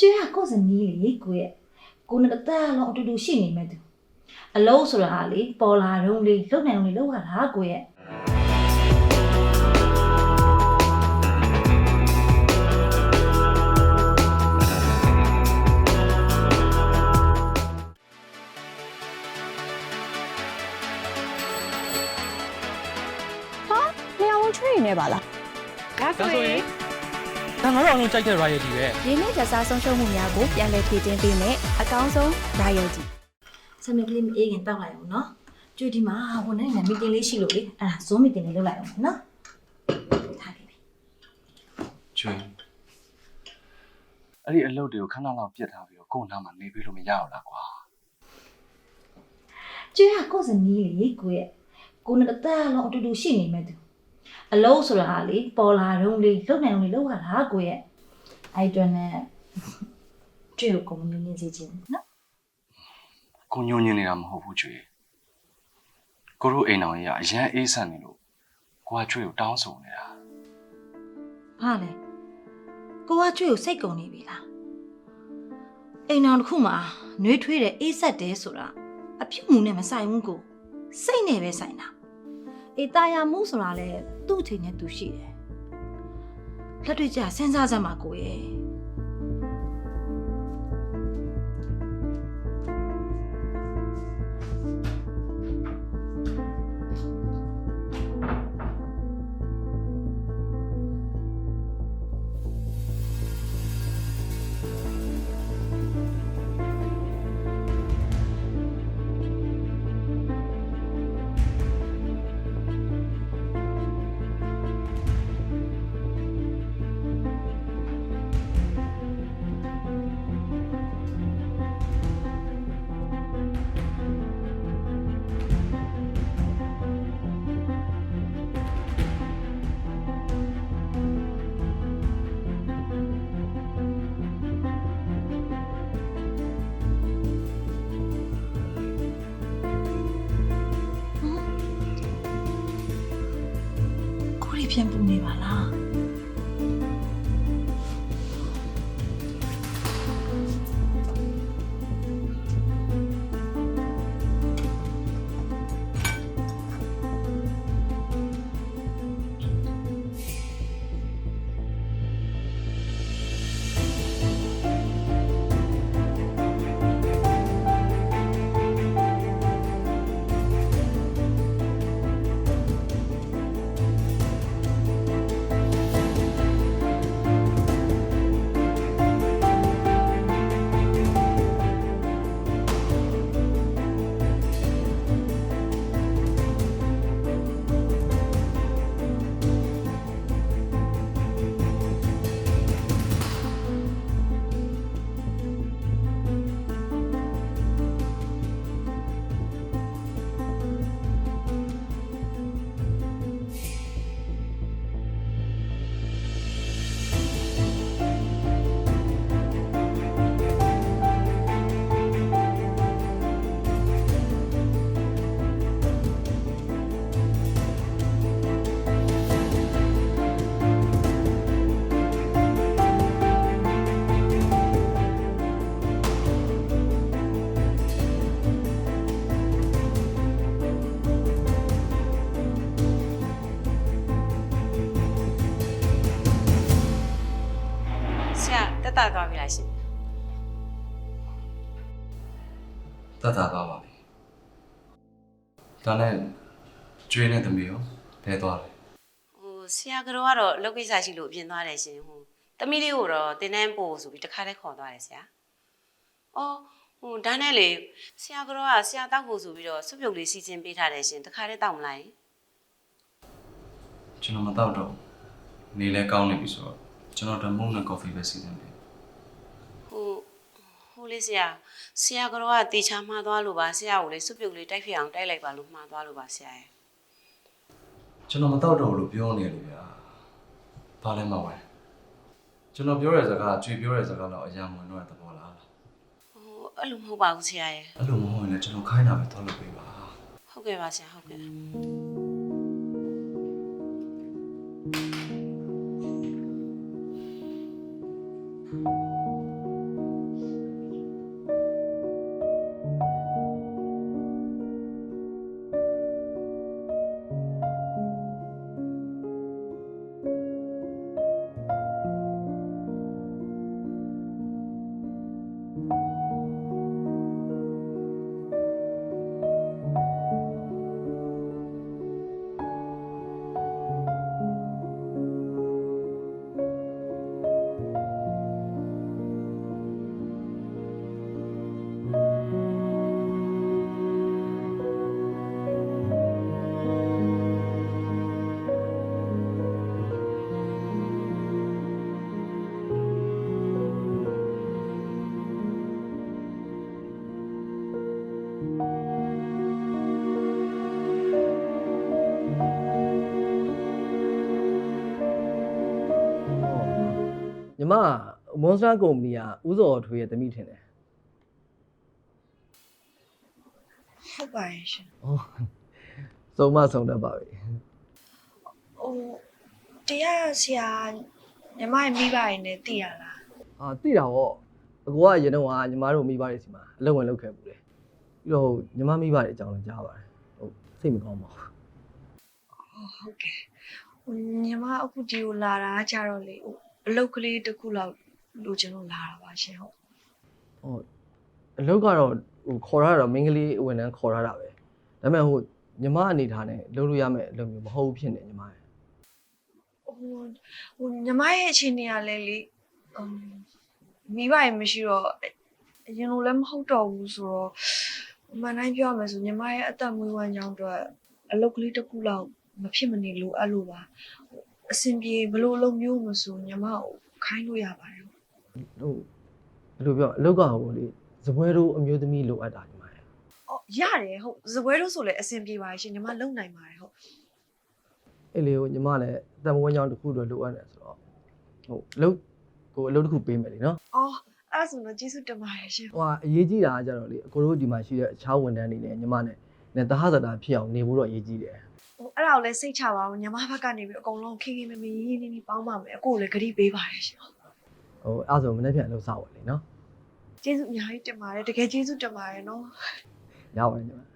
ကျွေးကကိုယ့်ဇနီးလေကိုရဲ့ကိုနဲ့တစ်သက်လုံးအတူတူရှိနေမဲ့သူအလုံးဆိုတာကလေပေါ်လာတော့လေလုံနိုင်လုံးလေလောက်ရတာကိုရဲ့လျှောင်းချွေနေပါလားဒါဆိုရင် ဒါငါတို့အောင်လုံးကြိုက်တဲ့ royalty ပဲရင်းနှီးကြစားဆုံးရှုံးမှုများကိုပြန်လည်ဖြည့်တင်းပေးမယ်အကောင်းဆုံး royalty ဆမ်မီကလေးမအေးခင်တောက်လိုက်အောင်နော်ကျွေးဒီမှာဝန်နဲ့မီတင်လေးရှိလို့လေအဲ့ဒါ zoom meeting လေးလုပ်လိုက်အောင်နော်ထားခဲ့ပြီကျွင်းအဲ့ဒီအလုပ်တွေကိုခဏလောက်ပြတ်ထားပြီးတော့ကိုယ့်နားမှာနေပြီးလို့မရအောင်လားကွာကျွေးကကိုယ့်ဇနီးလေကိုရဲ့ကိုနဲ့တစ်သက်လုံးအတူတူရှိနေမဲ့သူ အလုံးဆိုတာကလေပေါ်လာတော့လေလုံနိုင်လုံးလေလောက်ရတာကိုရဲ့အဲ့အတွက်နဲ့ကျွေးကိုကိုမမြင်နေစေချင်ဘူးနော်ကိုညိုညင်နေတာမဟုတ်ဘူးကျွေကိုတို့အိမ်တော်ကြီးကအရန်အေးဆန်နေလို့ကိုကကျွေကိုတောင်းဆိုနေတာဟာလေကိုကကျွေးကိုစိတ်ကုန်နေပြီလားအိမ်တော်တစ်ခုမှာနှွေးထွေးတဲ့အေးဆက်တယ်ဆိုတာအပြုတ်မှုနဲ့မဆိုင်ဘူးကိုစိတ်နဲ့ပဲဆိုင်တာ အေတာယာမှုဆိုတာလဲသူ့အချိန်နဲ့သူရှိတယ်လက်တွေ့ကျစဉ်းစားစမ်းပါကိုရဲ့ ကိုရီပြန်ပူ တက်တာသွားပြီလားရှင်တတ်တာသွားပါပြီဒါနဲ့ကျွေးနဲ့သမီးရောလဲသွားတယ်ဟိုဆရာကတော့ကတော့အလုပ်ကိစ္စရှိလို့အပြင်သွားတယ်ရှင်ဟိုတမီးလေးကိုတော့တင်းတန်းပို့ဆိုပြီးတခါတည်းခေါ်သွားတယ်ဆရာအော်ဟိုဒါနဲ့လေဆရာကတော့ကဆရာတောက်ဖို့ဆိုပြီးတော့စွပ်ပြုတ်လေးစီစဉ်ပေးထားတယ်ရှင်တခါတည်းတောက်မလိုက်ကျွန်တော်မတော့တော့ဘူးနေလဲကောင်းနေပြီဆိုတော့ကျွန်တော်ဓမုံနဲ့ coffee ပဲစီစဉ်တယ်ဟို ဟိုလေးဆရာဆရာကတော့ကတေချာမှားသွားလို့ပါဆရာကိုလေစွပ်ပြုတ်လေးတိုက်ဖြစ်အောင်တိုက်လိုက်ပါလို့မှားသွားလို့ပါဆရာရဲ့ကျွန်တော်မတော့တော့ဘူးလို့ပြောနေတယ်ဗျာဘာလဲမဝဲကျွန်တော်ပြောတဲ့စကားကြွေပြောတဲ့စကားတော့အယံဝင်တော့တဲ့သဘောလားဟိုအဲ့လိုမဟုတ်ပါဘူးဆရာရဲ့အဲ့လိုမဟုတ်ရင်လည်းကျွန်တော်ခိုင်းတာပဲသွားလုပ်ပေးပါဟုတ်ကဲ့ပါဆရာဟုတ်ကဲ့ မမွန်စတာကုမ္ပဏီကဥစော်ထွေးရဲ့တမိထင်တယ်ဟုတ်ပါရဲ့ရှင်။ဟုတ်စုံမစုံတတ်ပါပြီဟိုတရားဆရာညီမရဲ့မိဘရင်းနဲ့တည်ရလား။အာတိတာပေါ့အကူကရင်တော့ကညီမတို့မိဘတွေစီမှာအလုပ်ဝင်လုပ်ခဲ့ဘူးလေ။ပြီးတော့ညီမမိဘတွေအကြောင်းလည်းကြားပါတယ်။ဟုတ်စိတ်မကောင်းပါဘူးဟုတ်ကဲ့ဟိုညီမအခုဒီကိုလာတာကြတော့လေဟို အလုတ်ကလေးတစ်ခုလောက်လိုချင်လို့လာတာပါရှင်ဟုတ်။ဟုတ်အလုပ်ကတော့ဟိုခေါ်ရတာတော့မင်းကလေးအဝင်တန်းခေါ်ရတာပဲ။ဒါပေမဲ့ဟိုညီမအနေထားနဲ့လုပ်လို့ရမယ့်အလုပ်မျိုးမဟုတ်ဘူးဖြစ်နေညီမရဲ့ဟိုဟိုညီမရဲ့အခြေအနေကလည်းလေအမ်မိဘရင်းမရှိတော့အအရင်လိုလည်းမဟုတ်တော့ဘူးဆိုတော့အမှန်တိုင်းပြောရမယ်ဆိုညီမရဲ့အသက်မွေးဝမ်းကြောင်းအတွက်အလုတ်ကလေးတစ်ခုလောက်မဖြစ်မနေလိုအပ်လို့ပါဟို အဆင်ပြေဘယ်လိုအလုပ်မျိုးမဆိုညီမကိုခိုင်းလို့ရပါတယ်။ဟုတ်ဘယ်လိုပြောအလုပ်ကဟိုလေဇပွဲတို့အမျိုးသမီးလိုအပ်တာညီမရဲ့။အော်ရတယ်ဟုတ်ဇပွဲလို့ဆိုလည်းအဆင်ပြေပါရဲ့ရှင်ညီမလုံနိုင်ပါတယ်ဟုတ်အဲ့လေကိုညီမလည်းအတမွေးကြောင်းတစ်ခုတော့လိုအပ်တယ်ဆိုတော့ဟုတ်အလုပ်ကိုအလုပ်တစ်ခုပေးမယ်လीနော်။အော်အဲ့ဒါဆိုတော့ကျေးဇူးတင်ပါတယ်ရှင်ဟိုကအရေးကြီးတာကကြတော့လေအကိုတို့ဒီမှာရှိတဲ့အခြားဝန်ထမ်းတွေနဲ့ညီမနဲ့နဲ့တဟဇတာဖြစ်အောင်နေဖို့တော့အရေးကြီးတယ်။ ဟိုအဲ့ဒါကိုလည်းစိတ်ချပါဘူးညီမဘက်ကနေပြီးအကုန်လုံးခိခိမမရင်းနေနေပေါင်းပါမယ်အကိုကိုလည်းဂရုပေးပါတယ်ရှင်ဟိုအဲ့ဆိုမနေ့ပြန်အလုပ်စဝင်လေနော်။ကျေးဇူးအများကြီးတင်ပါတယ်တကယ်ကျေးဇူးတင်ပါတယ်နော်ရပါတယ်ညီမ။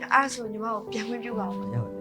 အဲ့ဒါဆိုညီမကိုပြန်ခွင့်ပြုပါဦး ရပါတယ်